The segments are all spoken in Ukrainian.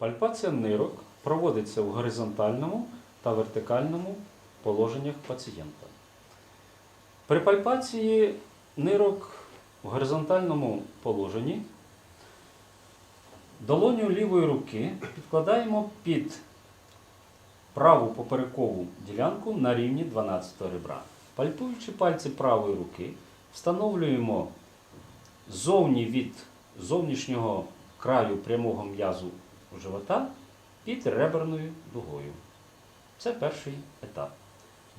Пальпація нирок проводиться в горизонтальному та вертикальному положеннях пацієнта. При пальпації нирок в горизонтальному положенні долоню лівої руки підкладаємо під праву поперекову ділянку на рівні 12 ребра. Пальпуючи пальці правої руки, встановлюємо зовні від зовнішнього краю прямого м'язу живота під реберною дугою. Це перший етап.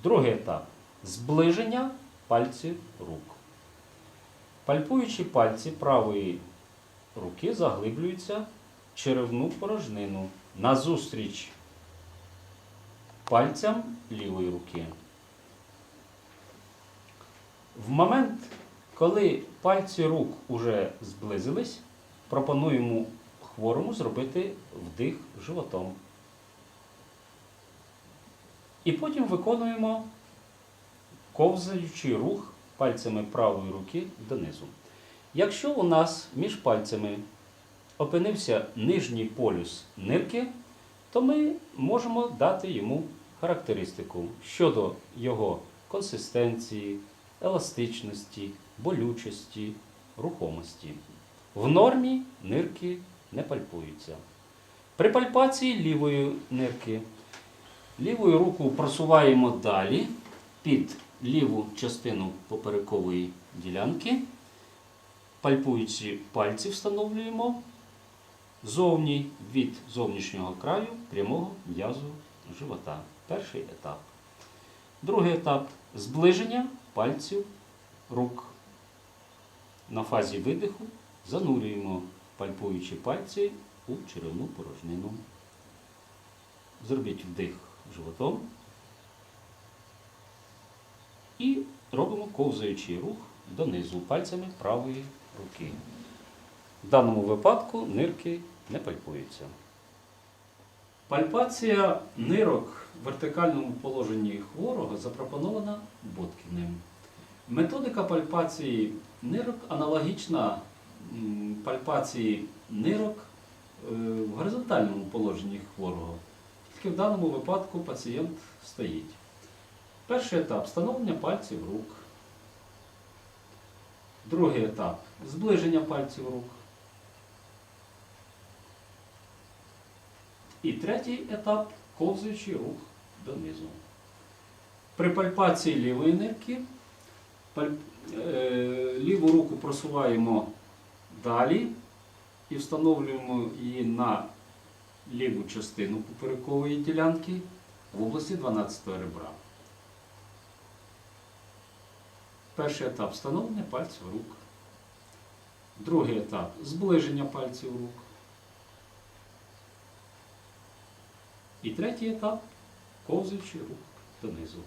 Другий етап зближення пальців рук. Пальпуючи пальці правої руки заглиблюються в черевну порожнину назустріч пальцям лівої руки. В момент, коли пальці рук уже зблизились, пропонуємо хворому зробити вдих животом. І потім виконуємо ковзаючий рух пальцями правої руки донизу. Якщо у нас між пальцями опинився нижній полюс нирки, то ми можемо дати йому характеристику щодо його консистенції, еластичності, болючості, рухомості. В нормі нирки не пальпуються. При пальпації лівої нирки лівою руку просуваємо далі під ліву частину поперекової ділянки. Пальпуючи пальці, встановлюємо зовні від зовнішнього краю прямого м'язу живота. Перший етап. Другий етап зближення пальців рук. На фазі видиху занурюємо пальпуючі пальці у черевну порожнину. Зробіть вдих животом. І робимо ковзаючий рух донизу пальцями правої руки. В даному випадку нирки не пальпуються. Пальпація нирок в вертикальному положенні хворого запропонована Боткіним. Методика пальпації нирок аналогічна пальпації нирок е, в горизонтальному положенні хворого. Тільки в даному випадку пацієнт стоїть. Перший етап встановлення пальців рук. Другий етап зближення пальців рук. І третій етап ковзаючий рух донизу. При пальпації лівої нирки е, ліву руку просуваємо далі і встановлюємо її на ліву частину поперекової ділянки в області 12 ребра. Перший етап встановлення пальців рук. Другий етап зближення пальців рук. І третій етап ковзаючий рух донизу.